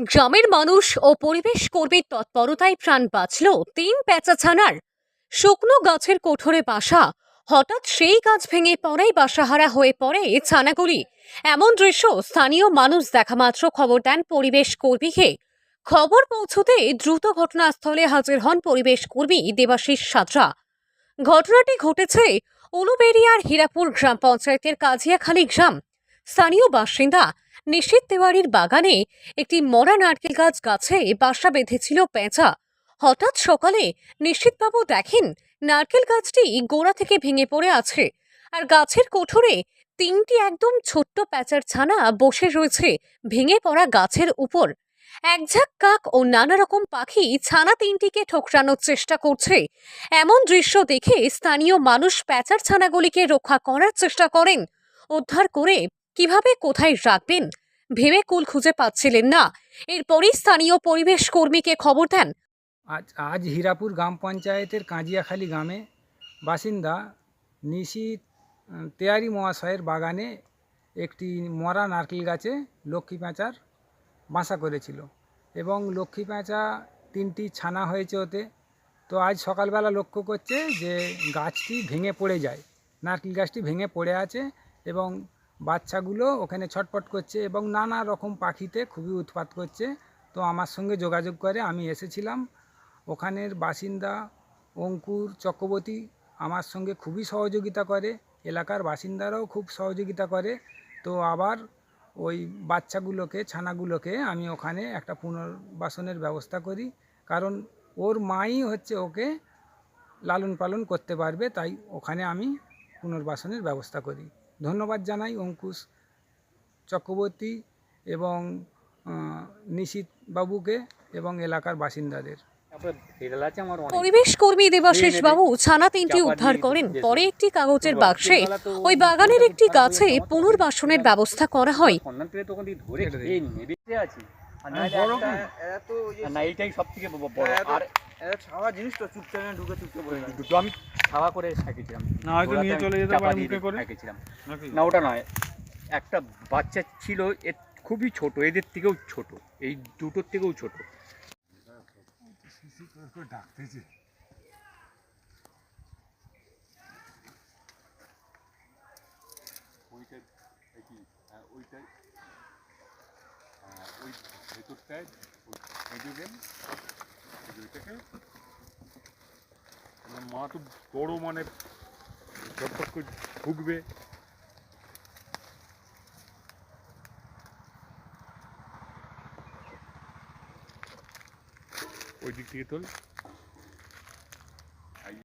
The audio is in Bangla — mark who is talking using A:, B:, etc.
A: গ্রামের মানুষ ও পরিবেশ কর্মীর তৎপরতায় প্রাণ বাঁচল তিন পেঁচা ছানার। শুকনো গাছের কোঠরে বাসা, হঠাৎ সেই গাছ ভেঙে পড়াই বাসাহারা হয়ে পড়ে ছানাগুলি। এমন দৃশ্য স্থানীয় মানুষ দেখামাত্র খবর দেন পরিবেশ কর্মীকে। খবর পৌঁছতে দ্রুত ঘটনাস্থলে হাজির হন পরিবেশ কর্মী দেবাশিস সাঁতরা। ঘটনাটি ঘটেছে উলুবেড়িয়ার হীরাপুর গ্রাম পঞ্চায়েতের কাজিয়াখালী গ্রাম। স্থানীয় বাসিন্দা নিশীত তেওয়ারির বাগানে একটি মরা নারকেল গাছ গাছে বাসা বেঁধেছিল পেঁচা। হঠাৎ সকালে নিশ্চিতবাবু দেখেন নারকেল গাছটি গোড়া থেকে ভেঙে পড়ে আছে আর গাছের কোঠরে তিনটি একদম ছোট্ট প্যাঁচার ছানা বসে রয়েছে ভেঙে পড়া গাছের উপর। একঝাক কাক ও নানা রকম পাখি ছানা তিনটিকে ঠোকরানোর চেষ্টা করছে। এমন দৃশ্য দেখে স্থানীয় মানুষ প্যাঁচার ছানাগুলিকে রক্ষা করার চেষ্টা করেন। উদ্ধার করে কীভাবে কোথায় রাখবেন? ভেবে কুল খুঁজে পাচ্ছিলেন না। এরপরই স্থানীয় পরিবেশ কর্মীকে খবর দেন।
B: আজ আজ হীরাপুর গ্রাম পঞ্চায়েতের কাঁজিয়াখালী গ্রামে বাসিন্দা নিশি তেয়ারি মহাশয়ের বাগানে একটি মরা নারকেল গাছে লক্ষ্মী পেঁচার বাসা করেছিল এবং লক্ষ্মী পেঁচা তিনটি ছানা হয়েছে ওতে। তো আজ সকালবেলা লক্ষ্য করছে যে গাছটি ভেঙে পড়ে যায়, নারকেল গাছটি ভেঙে পড়ে আছে এবং বাচ্চাগুলো ওখানে ছটপট করছে এবং নানা রকম পাখিতে খুবই উৎপাত করছে। তো আমার সঙ্গে যোগাযোগ করে আমি এসেছিলাম। ওখানের বাসিন্দা অঙ্কুর চক্রবর্তী আমার সঙ্গে খুবই সহযোগিতা করে। এলাকার বাসিন্দারাও খুব সহযোগিতা করে। তো আবার ওই বাচ্চাগুলোকে, ছানাগুলোকে আমি ওখানে একটা পুনর্বাসনের ব্যবস্থা করি। কারণ ওর মাই হচ্ছে ওকে লালন পালন করতে পারবে, তাই ওখানে আমি পুনর্বাসনের ব্যবস্থা করি। ধন্যবাদ জানাই অঙ্কুশ চক্রবর্তী এবং নিশিত বাবুকে এবং এলাকার বাসিন্দাদের।
A: পরিবেশ কর্মী দেবাশিস বাবু ছানা তিনটি উদ্ধার করেন। পরে একটি কাগজের বাক্সে ওই বাগানের একটি গাছে পুনর্বাসনের ব্যবস্থা করা হয়।
C: একটা-
D: এত ইয়ে
C: আর না এইটাই সব থেকে বড়।
D: এত-
C: আর
D: এত ছাওয়া জিনিস চুপচাপ ঢুকে চুপচাপ
C: দুটো আমি ছাওয়া করে ঠেকেছিলাম।
E: না হয়তো নিয়ে চলে যেতে পারে মুখে করে?
C: ঠেকেছিলাম। না ওটা নয়। একটা বাচ্চা ছিল এর খুবই ছোট এদের থেকেও ছোট। এই দুটোর থেকেও ছোট।
E: ওই ভেতরটায় ভেজে দেন ওইটাকে মা তো বড় মানে ঝটপট করে ঢুকবে ওই দিক থেকে তোল।